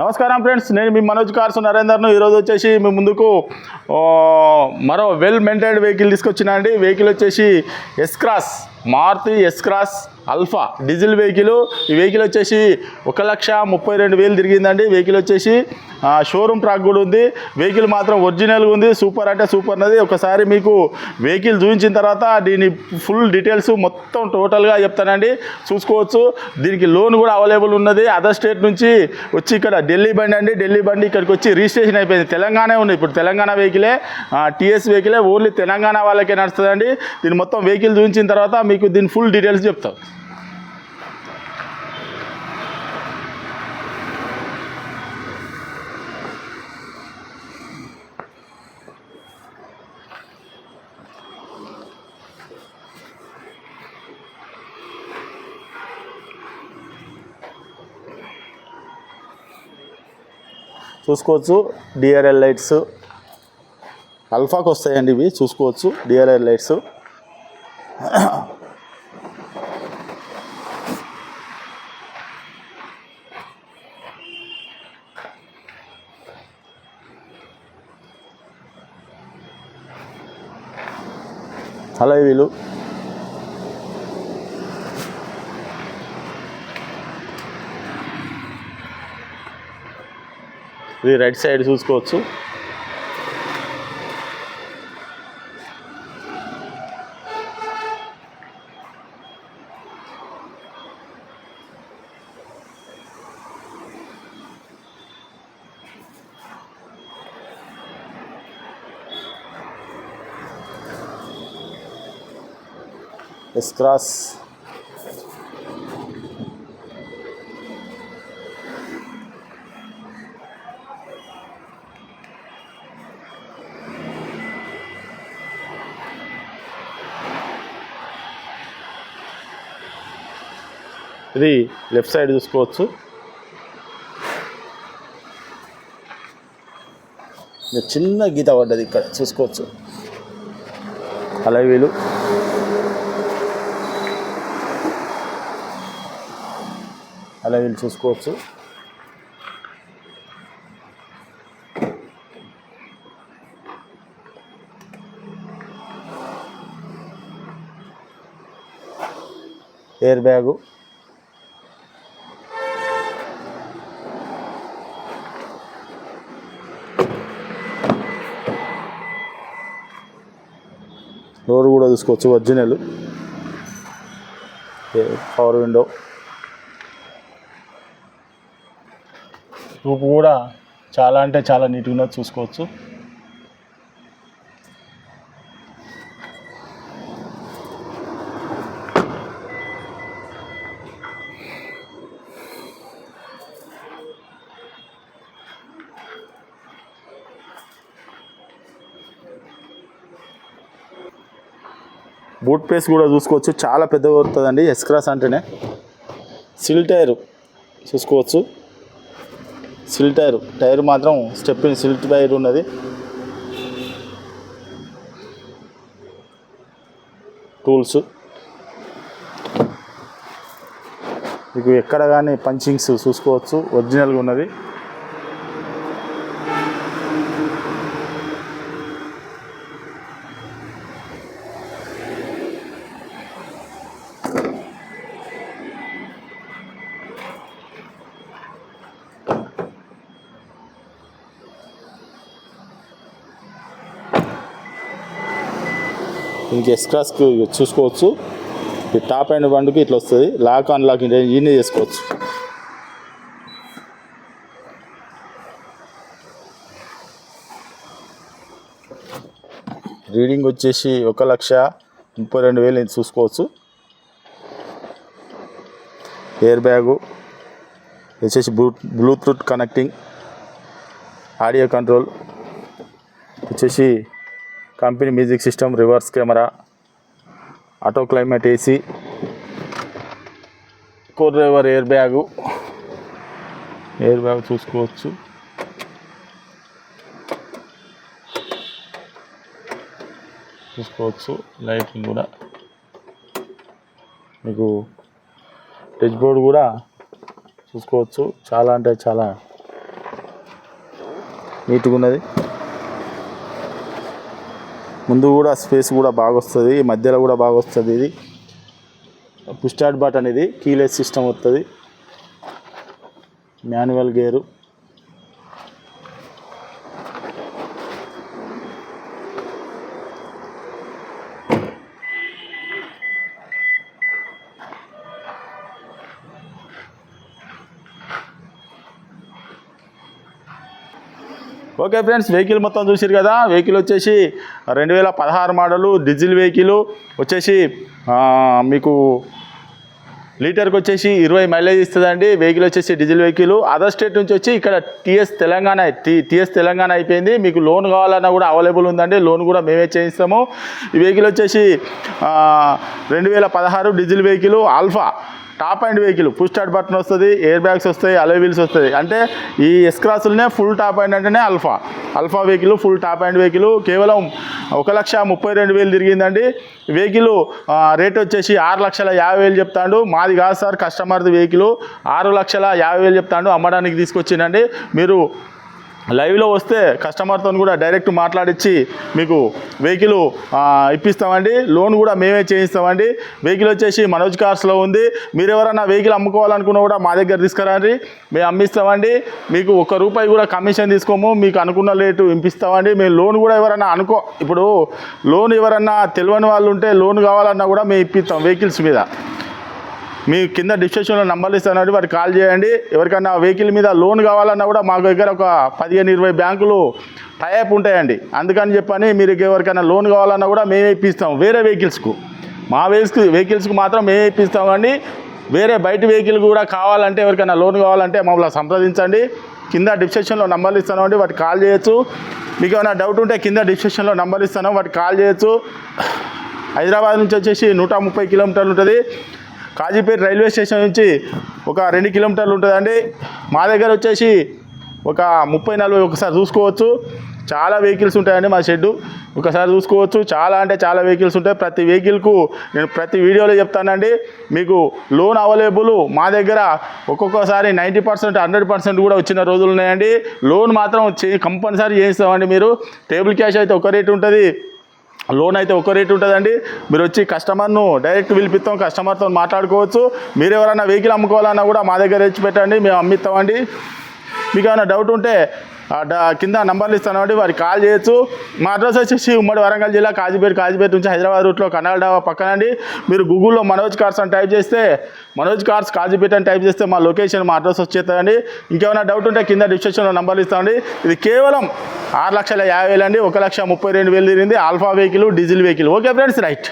నమస్కారం ఫ్రెండ్స్ నేను మీ మనోజ్ కార్స్ నరేందర్ను. ఈరోజు వచ్చేసి మీ ముందుకు మరో వెల్ మెయింటైన్డ్ వెహికల్ తీసుకొచ్చిన అండి. వెహికల్ వచ్చేసి S cross Maruti S cross alpha diesel vehicle ఈ వెహికల్ వచ్చేసి ఒక లక్ష ముప్పై రెండు వేలు తిరిగిందండి. వెహికల్ వచ్చేసి షోరూమ్ ట్రాక్ కూడా ఉంది. వెహికల్ మాత్రం ఒరిజినల్గా ఉంది. సూపర్ అంటే సూపర్ ఉన్నది ఒకసారి మీకు వెహికల్ చూపించిన తర్వాత దీని ఫుల్ డీటెయిల్స్ మొత్తం టోటల్గా చెప్తానండి. చూసుకోవచ్చు. దీనికి లోన్ కూడా అవైలబుల్ ఉన్నది. అదర్ స్టేట్ నుంచి వచ్చి ఇక్కడ ఢిల్లీ బండి అండి. ఢిల్లీ బండి ఇక్కడికి వచ్చి రిజిస్ట్రేషన్ అయిపోయింది. తెలంగాణ ఉంది. ఇప్పుడు తెలంగాణ వెహికలే టీఎస్ వెహికలే ఓన్లీ తెలంగాణ వాళ్ళకే నడుస్తుందండి. దీని మొత్తం వెహికల్ చూపించిన తర్వాత మీకు దీని ఫుల్ డీటెయిల్స్ చెప్తాం. చూసుకోవచ్చు. డిఆర్ఎల్ లైట్స్ అల్ఫాకి వస్తాయండి ఇవి చూసుకోవచ్చు. డిఆర్ఎల్ లైట్స్ అలా వీళ్ళు ఇది రైట్ సైడ్ చూసుకోవచ్చు. ఎస్ క్రాస్ ఇది లెఫ్ట్ సైడ్ చూసుకోవచ్చు. చిన్న గీత పడ్డది ఇక్కడ చూసుకోవచ్చు. అలా వీలు అలా వీళ్ళు చూసుకోవచ్చు. Air bag. డోర్ కూడా చూసుకోవచ్చు ఒరిజినల్. పవర్ విండో రూపు కూడా చాలా అంటే చాలా నీట్గా ఉన్నది చూసుకోవచ్చు. బూట్ పేస్ కూడా చూసుకోవచ్చు. చాలా పెద్దగా వస్తుందండి. ఎస్క్రాస్ అంటేనే. సిల్ టైర్ చూసుకోవచ్చు. సిల్ టైర్ టైర్ మాత్రం స్టెప్పింగ్ సిల్ టైర్ ఉన్నది. టూల్స్ మీకు ఎక్కడ కానీ పంచింగ్స్ చూసుకోవచ్చు. ఒరిజినల్గా ఉన్నది. ఇంకా ఎక్స్ట్రాస్కి చూసుకోవచ్చు. ఈ టాప్ అండ్ బండ్కి ఇట్లా వస్తుంది. లాక్ అన్లాక్ ఈయనే చేసుకోవచ్చు. రీడింగ్ వచ్చేసి ఒక లక్ష ముప్పై రెండు వేలు చూసుకోవచ్చు. ఎయిర్ బ్యాగు వచ్చేసి blue bluetooth connecting audio control వచ్చేసి company music system reverse camera auto climate AC co driver air bag. Air bag చూసుకోవచ్చు. చూసుకోవచ్చు. లైటింగ్ కూడా. మీకు టచ్ బోర్డ్ కూడా చూసుకోవచ్చు. చాలా అంటే చాలా నీట్గా ఉన్నది. ముందు కూడా స్పేస్ కూడా బాగా వస్తుంది మధ్యలో కూడా బాగా వస్తుంది ఇది. పుష్టాడ్ స్టార్ట్ బటన్ ఇది కీలెస్ సిస్టమ్ వస్తుంది. Manual gear. Okay friends vehicle మొత్తం చూసారు కదా? వెహికల్ వచ్చేసి రెండు వేల పదహారు మోడలు డీజిల్ వెహికల్ వచ్చేసి మీకు లీటర్కి వచ్చేసి ఇరవై మైలేజ్ ఇస్తుందండి. వెహికల్ వచ్చేసి డీజిల్ వెహికల్. అదర్ స్టేట్ నుంచి వచ్చి ఇక్కడ TS Telangana T TS Telangana అయిపోయింది. మీకు లోన్ కావాలన్నా కూడా అవైలబుల్ ఉందండి. లోన్ కూడా మేమే చేయిస్తాము. ఈ వెహికల్ వచ్చేసి రెండు వేల పదహారు diesel vehicle alpha top end vehicle full start button వస్తుంది ఎయిర్ బ్యాగ్స్ వస్తాయి అలే వీల్స్ వస్తుంది అంటే ఈ ఎస్ క్రాసులనే ఫుల్ టాప్ అండ్ అంటేనే alpha alpha vehicle full top end vehicle కేవలం ఒక లక్ష ముప్పై రెండు వేలు తిరిగిందండి. వెహికల్ రేట్ వచ్చేసి ఆరు లక్షల యాభై వేలు చెప్తాడు. మాది కాదు సార్ కస్టమర్ది వెహికల్ ఆరు లక్షల యాభై వేలు చెప్తాడు అమ్మడానికి తీసుకొచ్చిందండి మీరు లైవ్లో వస్తే కస్టమర్తో కూడా డైరెక్ట్ మాట్లాడించి మీకు వెహికల్ ఇప్పిస్తామండి. లోన్ కూడా మేమే చేయిస్తామండి. వెహికల్ వచ్చేసి మనోజ్ కార్స్లో ఉంది. మీరు ఎవరైనా వెహికల్ అమ్ముకోవాలనుకున్నా కూడా మా దగ్గర తీసుకురండి. మేము అమ్మిస్తామండి. మీకు ఒక్క రూపాయి కూడా కమిషన్ తీసుకోము. మీకు అనుకున్న రేటు ఇంపిస్తామండి మేము లోన్ కూడా ఎవరైనా అనుకో ఇప్పుడు లోన్ ఎవరన్నా తెలియని వాళ్ళు ఉంటే లోన్ కావాలన్నా కూడా మేము ఇప్పిస్తాం వెహికల్స్ మీద. మీ కింద డిస్క్రిప్షన్లో నంబర్లు ఇస్తానండి వారికి కాల్ చేయండి. ఎవరికైనా వెహికల్ మీద లోన్ కావాలన్నా కూడా మా దగ్గర ఒక పదిహేను ఇరవై బ్యాంకులు టైప్ ఉంటాయండి. అందుకని చెప్పని మీరు ఎవరికైనా లోన్ కావాలన్నా కూడా మేమే ఇప్పిస్తాం వేరే వెహికల్స్కు. మా వెహికల్స్ వెహికల్స్కి మాత్రం మేమే ఇప్పిస్తామండి వేరే బయట వెహికల్ కూడా కావాలంటే ఎవరికైనా లోన్ కావాలంటే మమ్మల్ని సంప్రదించండి. కింద డిస్క్రిప్షన్లో నంబర్లు ఇస్తామండి వాటికి కాల్ చేయొచ్చు. మీకు ఏమైనా డౌట్ ఉంటే కింద డిస్క్రిప్షన్లో నంబర్లు ఇస్తాను వాటికి కాల్ చేయొచ్చు. హైదరాబాద్ నుంచి వచ్చేసి నూట ముప్పై కిలోమీటర్లు ఉంటుంది. కాజీపేట రైల్వే స్టేషన్ నుంచి ఒక రెండు కిలోమీటర్లు ఉంటుందండి. మా దగ్గర వచ్చేసి ఒక ముప్పై నలభై ఒకసారి చూసుకోవచ్చు. చాలా వెహికల్స్ ఉంటాయండి మా షెడ్డు. ఒకసారి చూసుకోవచ్చు. చాలా అంటే చాలా వెహికల్స్ ఉంటాయి. ప్రతి వెహికల్కు నేను ప్రతి వీడియోలో చెప్తానండి. మీకు లోన్ అవైలబుల్ మా దగ్గర ఒక్కొక్కసారి నైంటీ పర్సెంట్ హండ్రెడ్ పర్సెంట్ కూడా వచ్చిన రోజులు ఉన్నాయండి. లోన్ మాత్రం చే కంపల్సరీ చేయిస్తామండి మీరు. టేబుల్ క్యాష్ అయితే ఒక రేట్ ఉంటుంది. లోన్ అయితే ఒక రేట్ ఉంటుందండి. మీరు వచ్చి కస్టమర్ను డైరెక్ట్ పిలిపిస్తాం కస్టమర్తో మాట్లాడుకోవచ్చు. మీరు ఎవరైనా వెహికల్ అమ్ముకోవాలన్నా కూడా మా దగ్గర తెచ్చి పెట్టండి మేము అమ్మిస్తామండి. మీకు ఏమైనా డౌట్ ఉంటే కింద నంబర్లు ఇస్తానండి వారికి కాల్ చేయొచ్చు. మా అడ్రస్ వచ్చేసి ఉమ్మడి వరంగల్ జిల్లా కాజీపేట కాజీపేట నుంచి హైదరాబాద్ రూట్లో కనాల్ డాబా పక్కనండి. మీరు గూగుల్లో మనోజ్ కార్స్ అని టైప్ చేస్తే మనోజ్ కార్స్ కాజీపేట అని టైప్ చేస్తే మా లొకేషన్ మా అడ్రస్ వచ్చేస్తుందండి ఇంకేమైనా డౌట్ ఉంటే కింద డిస్క్రిప్షన్లో నంబర్లు ఇస్తామండి ఇది కేవలం ఆరు లక్షల యాభై వేలు అండి. ఒక లక్ష ముప్పై రెండు వేలు తిరిగింది. Alpha vehicle diesel vehicle. Okay friends right.